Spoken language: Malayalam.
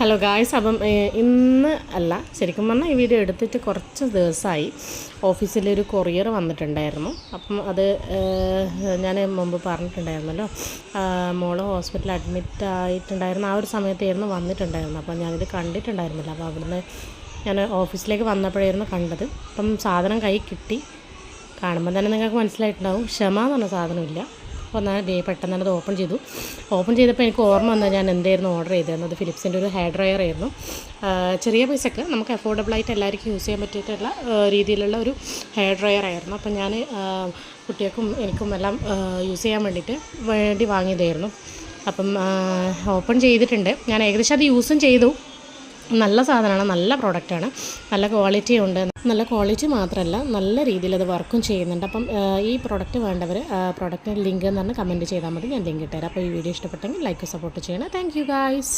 ഹലോ ഗായ്സ് അപ്പം ഇന്ന് അല്ല ശരിക്കും പറഞ്ഞാൽ ഈ വീഡിയോ എടുത്തിട്ട് കുറച്ച് ദിവസമായി ഓഫീസിലൊരു കൊറിയർ വന്നിട്ടുണ്ടായിരുന്നു. അപ്പം അത് ഞാൻ മുമ്പ് പറഞ്ഞിട്ടുണ്ടായിരുന്നല്ലോ മോൾ ഹോസ്പിറ്റലിൽ അഡ്മിറ്റ് ആയിട്ടുണ്ടായിരുന്ന ആ ഒരു സമയത്തായിരുന്നു വന്നിട്ടുണ്ടായിരുന്നു അപ്പം ഞാനിത് കണ്ടിട്ടുണ്ടായിരുന്നില്ല. അപ്പോൾ അവിടുന്ന് ഞാൻ ഓഫീസിലേക്ക് വന്നപ്പോഴായിരുന്നു കണ്ടത്. അപ്പം സാധനം കൈ കിട്ടി. കാണുമ്പോൾ തന്നെ നിങ്ങൾക്ക് മനസ്സിലായിട്ടുണ്ടാവും. ക്ഷമ എന്ന് പറഞ്ഞ സാധനമില്ല. എന്നാൽ ദേ പെട്ടെന്ന് അത് ഓപ്പൺ ചെയ്തു. ഓപ്പൺ ചെയ്തപ്പോൾ എനിക്ക് ഓർമ്മ വന്നത് ഞാൻ എന്തായിരുന്നു ഓർഡർ ചെയ്തിരുന്നത് ഫിലിപ്സിന്റെ ഒരു ഹെയർ ഡ്രയർ ആയിരുന്നു. ചെറിയ പൈസക്ക് നമുക്ക് അഫോർഡബിളായിട്ട് എല്ലാവർക്കും യൂസ് ചെയ്യാൻ പറ്റിയിട്ടുള്ള രീതിയിലുള്ള ഒരു ഹെയർ ഡ്രയർ ആയിരുന്നു. അപ്പോൾ ഞാൻ കുട്ടികൾക്കും എനിക്കും എല്ലാം യൂസ് ചെയ്യാൻ വേണ്ടിയിട്ട് വേണ്ടി വാങ്ങിയതായിരുന്നു. അപ്പം ഓപ്പൺ ചെയ്തിട്ടുണ്ട്. ഞാൻ ഏകദേശം അത് യൂസും ചെയ്തു. നല്ല സാധനമാണ് നല്ല പ്രോഡക്റ്റാണ് നല്ല ക്വാളിറ്റി ഉണ്ട്. നല്ല ക്വാളിറ്റി മാത്രമല്ല നല്ല രീതിയിൽ അത് വർക്കും ചെയ്യുന്നുണ്ട്. അപ്പം ഈ പ്രോഡക്റ്റ് വേണ്ടവർ പ്രോഡക്റ്റിന്റെ ലിങ്ക് എന്ന് പറഞ്ഞാൽ കമന്റ് ചെയ്താൽ മതി. ഞാൻ ലിങ്ക് ഇട്ടുതരാം അപ്പോൾ ഈ വീഡിയോ ഇഷ്ടപ്പെട്ടെങ്കിൽ ലൈക്ക് സപ്പോർട്ട് ചെയ്യണം. Thank you guys